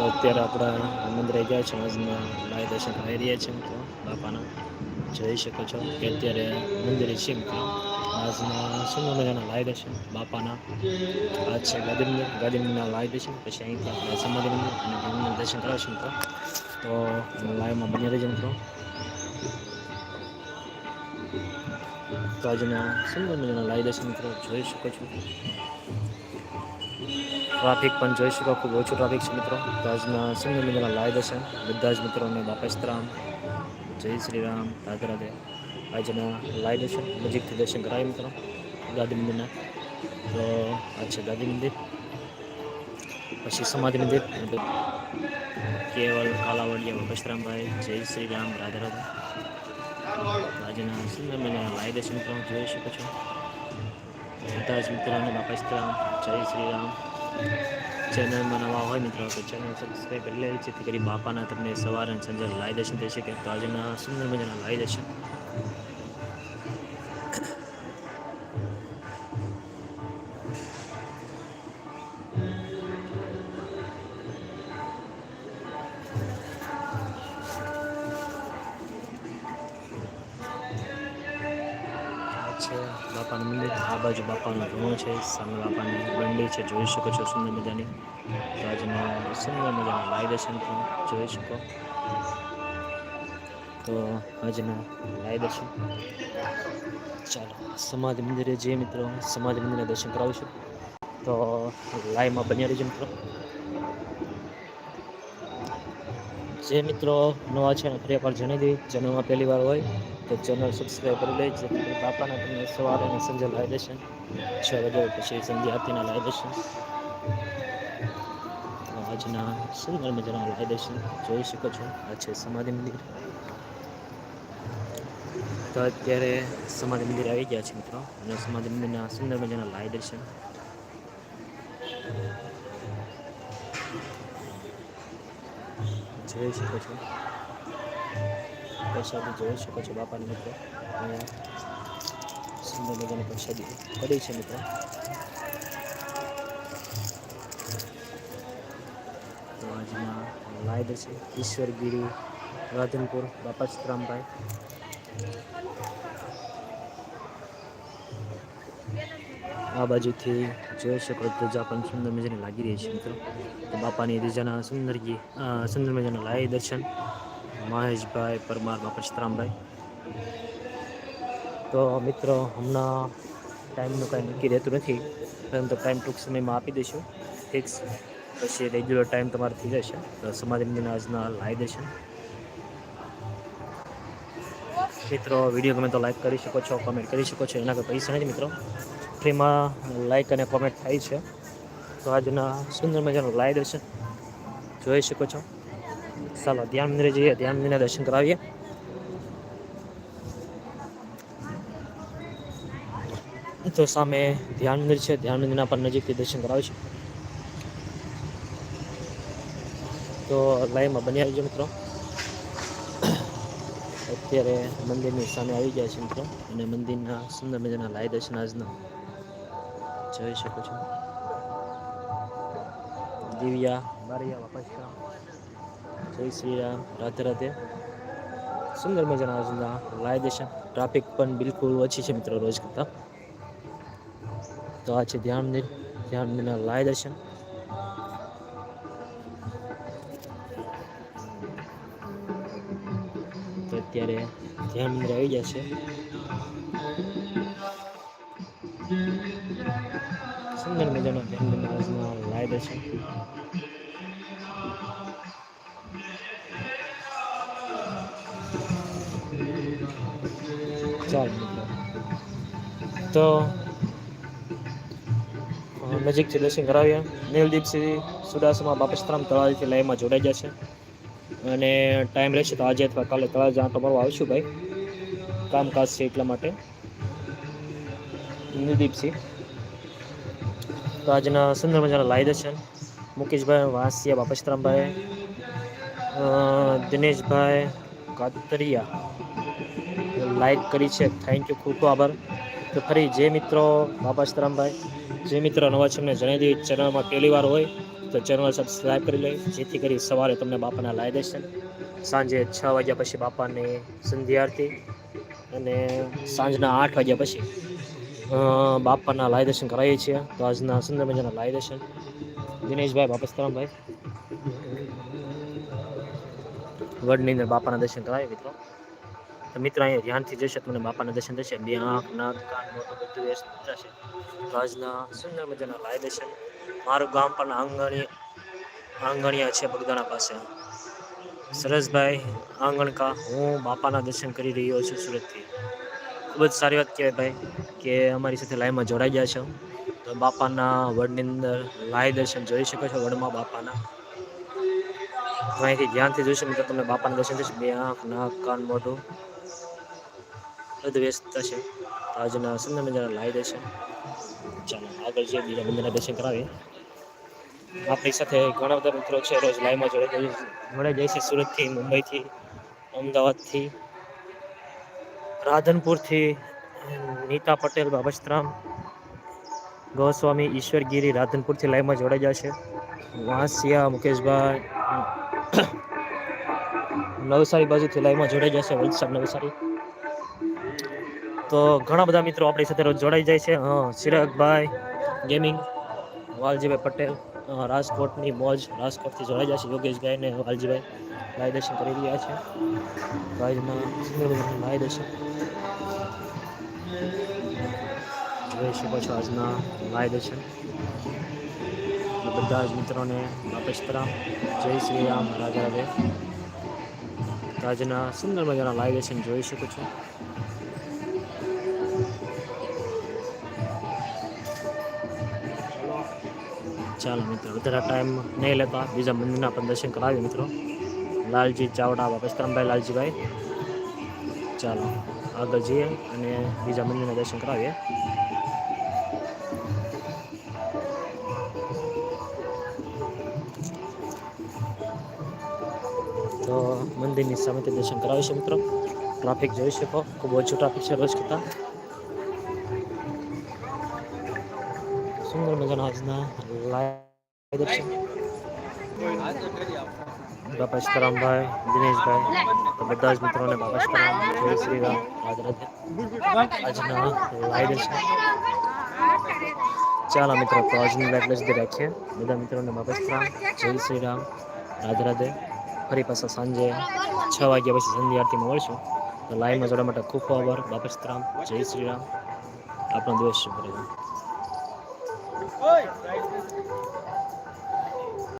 તો અત્યારે આપણા મંદિરે ગયા છે, આજના લાય દર્શન કરી રહ્યા છે મિત્રો બાપાના. જોઈ શકો છો કે અત્યારે મંદિરે છે મિત્રો આજના સુંદર મજાના લાય દર્શન બાપાના. આજ છે ગાંધી ગાંધીના લાય દર્શન પછી અહીંથી આપણે સમાધિ મંદિર અને ભીમના દર્શન કરાવશું મિત્રો તો. લાઈવમાં બની રહેજો મિત્રો તો. આજના સુંદર મજાના લાય દર્શન મિત્રો, જોઈ શકો છો. ટ્રાફિક પણ જોઈ શકો, ખૂબ ઓછું ટ્રાફિક છે મિત્રો. તો આજના સુંદર મજાના દેશે દર્શન બધા જ મિત્રોને બાપસ્તરામ જય શ્રી રામ. રાધે રાધે. આજના લાય દર્શન નજીકથી દર્શન કરાય મિત્રો. ગાંધી મંદિરના. તો આ છે ગાંધી મંદિર. પછી સમાધિ મંદિર. કેવલ કાલાવડિયા બાપસ્તરામભાઈ જય શ્રી રામ. રાધે રાધે. આજના સિંગલ મજાના લાય દર્શન મિત્રો. જોઈ શકો છો. બધા જ મિત્રોને બાપસ્તરામ જય શ્રી રામ. ચેનલમાં નવા હોય મિત્રો, તો ચેનલ સબસ્ક્રાઈબ કરી લેવી જેથી કરી બાપાના તમને સવારે અને સાંજે લાઈ દર્શન થઈ શકે. તો આજના સુંદર મજાના લાઈ દર્શન. બાપાનું મંદિર આ બાજુ બાપાનો ધૂણો છે. સામે બાપાની બંડી છે. જોઈ શકો છો સુંદર મજાની. તો આજના સુંદર મજાના લાઈ દર્શન પણ જોઈ શકો. તો આજના લાઈ દર્શન. ચાલો સમાધિ મંદિરે જે મિત્રો. સમાધિ મંદિરના દર્શન કરાવું છું. તો લાઈવમાં બન્યા રહીજો મિત્રો. જે મિત્રો નવા છે ફરી એકવાર જણાવી દઈ ચેનલમાં પહેલી વાર હોય તો ચેનલ સબસ્ક્રાઈબ કરી લે જેથી બાપાના તમને સવારે અને સંજે લાવી દેશે. છ વાગે પછી સંધ્યા આરતીના લાવી દેશે. આજના સુંદર મજાના લાવી દેશે. જોઈ શકો છો, આ છે સમાધિ મંદિર. તો અત્યારે સમાધિ મંદિર આવી ગયા છે મિત્રો. અને સમાધિ મંદિરના સુંદર મજાના લાવી દર્શન જોઈ શકો છો. પ્રસાદી જોઈ શકો છો બાપાની મિત્રો. અહીંયા સુંદર મજાની પ્રસાદી કરી છે મિત્રો. લાઈવ છે ઈશ્વરગીરી રાધનપુર બાપા સીતરામભાઈ. આ બાજુથી જોઈ શકો ધજા પણ સુંદર મજાની લાગી રહી છે મિત્રો. તો બાપાની ધજાના સુંદર સુંદર મજાના લાય દર્શન. મહેશભાઈ, પરમાર, બાપા તો મિત્રો, હમણાં ટાઈમનું કાંઈ નક્કી રહેતું નથી, પરંતુ ટાઈમ ટૂંક સમયમાં આપી દઈશું. ફિક્સ પછી રેગ્યુલર ટાઈમ તમારે થઈ જશે. તો સમાધિ મંદિરના આજના લાય દર્શન. મિત્રો, વીડિયો ગમે તો લાઈક કરી શકો છો કમેન્ટ કરી શકો છો. એના કોઈ પૈસા નથી મિત્રો. ફ્રીમાં લાઇક અને કોમેન્ટ થાય છે. તો આજના સુંદર મજાનું લાઈ દર્શન જોઈ શકો છો. ચાલો, ધ્યાન મંદિરે જઈએ. ધ્યાન મંદિરના દર્શન કરાવીએ. તો સામે ધ્યાન મંદિર છે. ધ્યાન મંદિરના પર નજીકથી દર્શન કરાવીશું તો લાઈવમાં આવી જાય મિત્રો. અત્યારે મંદિરની સામે આવી ગયા છે મિત્રો. અને મંદિરના સુંદર મજાના લાઈ દર્શન આજના. જોઈ શકો છો. દિવ્યા વાપસ જય શ્રી રામ. રાધે રાધે. સુંદર મજાના આજના લાય દેશે ટ્રાફિક પણ બિલકુલ ઓછી છે મિત્રો રોજ કરતાં. તો આ છે ધ્યાન મંદિર ધ્યાન મંદિરના લાય દર્શન. તો અત્યારે ધ્યાન મંદિર આવી છે સુંદર મજાનો ધ્યાન મંદિર લાઈવ છે. ચાલો. તો નજીકથી દર્શન કરાવ્યા નીલદીપસિંહ સુડાસમા બાપસ્તરામ તળાવથી લાઈવમાં જોડાઈ જશે અને ટાઈમ રહેશે તો આજે અથવા કાલે તળાવ જાણ તમારું આવશું ભાઈ. કામકાજ છે એટલા માટે. નીલદીપસિંહ. તો આજના સુંદર મજાના લાઈ દર્શન. મુકેશભાઈ, વાંસિયા બાપસ્તરામભાઈ દિનેશભાઈ કાતરિયા લાઈક કરી છે. થેન્ક યુ ખૂબ આભાર. તો ફરી જે મિત્રો બાપા સીતારામભાઈ જે મિત્રો નવા છે એમને જણાવી દઈએ. ચેનલમાં પહેલી વાર હોય તો ચેનલ સબસ્ક્રાઈબ કરી લે. જેથી કરી સવારે તમને બાપાના લાઈ દર્શન. સાંજે છ વાગ્યા પછી બાપાની સંધ્યા આરતી અને સાંજના આઠ વાગ્યા પછી બાપાના લાય દર્શન કરાવીએ છીએ. તો આજના સુંદર મજાના લાય દર્શન. દિનેશભાઈ બાપસ્તરામભાઈ વડની અંદર બાપાના દર્શન કરાવીએ મિત્રો. મિત્રો, અહીંયા ધ્યાનથી જશે તમને બાપાના દર્શન થશે. બે આંખ, નાક, કાન, મોઢું, બધું વ્યસ્ત થશે. આજના સુંદર મજાના લાય દર્શન. મારું ગામ પણ આંગણી, આંગણિયા છે બગદાણા પાસે. સરસભાઈ આંગણકા, હું બાપાના દર્શન કરી રહ્યો છું સુરતથી. ખૂબ જ સારી વાત કહેવાય ભાઈ, કે અમારી સાથે લાઈવમાં જોડાઈ ગયા છો. તો બાપાના વડની અંદર લાઈવ દર્શન જોઈ શકો છો, વડમાં બાપાના. અહીંથી ધ્યાનથી જોઈશું, મિત્રો, તમને બાપાના દર્શન થશે બે આંખ, નાક, કાન, મોઢું. બધું વ્યસ્ત થશે આજના સુંદર મજાના લાઈ દર્શન. ચાલો, આગળ જે બીજા મંદિરના દર્શન કરાવીએ. આપણી સાથે ઘણા બધા મિત્રો છે, રોજ લાઈવમાં જોડાઈ જોડાઈ જાય છે સુરતથી, મુંબઈથી, અમદાવાદથી. રાધનપુરથી નીતા પટેલ બાબસ્ત્રામ ગોસ્વામી, ઈશ્વરગીરી રાધનપુરથી લાઈવમાં જોડાઈ જશે વાંસિયા, મુકેશભાઈ નવસારી બાજુથી લાઈવમાં જોડાઈ જશે વલસાડ, નવસારી. તો ઘણા બધા મિત્રો આપણી સાથે રોજ જોડાઈ જાય છે. હા, ચિરાગભાઈ, ગેમિંગ, વાલજીભાઈ પટેલ રાજકોટની મોજ, રાજકોટથી જોડાઈ જશે યોગેશભાઈ અને વાલજીભાઈ લાય દર્શન કરી રહ્યા છે. ભાઈના સુંદર મજાના લાય દર્શન. જોઈ શકો છો આજના લાય દર્શન. બધા જ મિત્રોને બાપસ્તરામ જય શ્રી રામ, રાજા આજના સુંદર મજાના લાય દર્શન જોઈ શકો છો. ચાલો મિત્રો વધારે ટાઈમ નહીં લેતા. બીજા મંદિરના પણ દર્શન કરાવીએ મિત્રો. લાલજી ચાવડા બાપસ્તરામભાઈ લાલજીભાઈ. ચાલો, આગળ જઈએ અને બીજા મંદિરના દર્શન કરાવીએ. તો મંદિરની સામેથી દર્શન કરાવીશું મિત્રો. ટ્રાફિક જોઈ શકો. ખૂબ ઓછું ટ્રાફિક છે રોજ કરતાં. સુંદર મજાના આજના લાઈવ બાપા સીતારામભાઈ દિનેશભાઈ તો બધા જ મિત્રોને બાપા સીતારામ જય શ્રી રામ આજના લાઈવ દર્શન ચાલો મિત્રો તો આજની લાઈવ લઈ રાખીએ બધા મિત્રોને બાપા સીતારામ જય શ્રી રામ રાધે રાધે ફરી પાછા સાંજે છ વાગ્યા પછી સંધ્યા આરતીમાં મળશું તો લાઈવમાં જોડવા માટે ખૂબ ખૂબ આભાર બાપા સીતારામ જય શ્રી રામ આપણો દિવસ શુભ રહે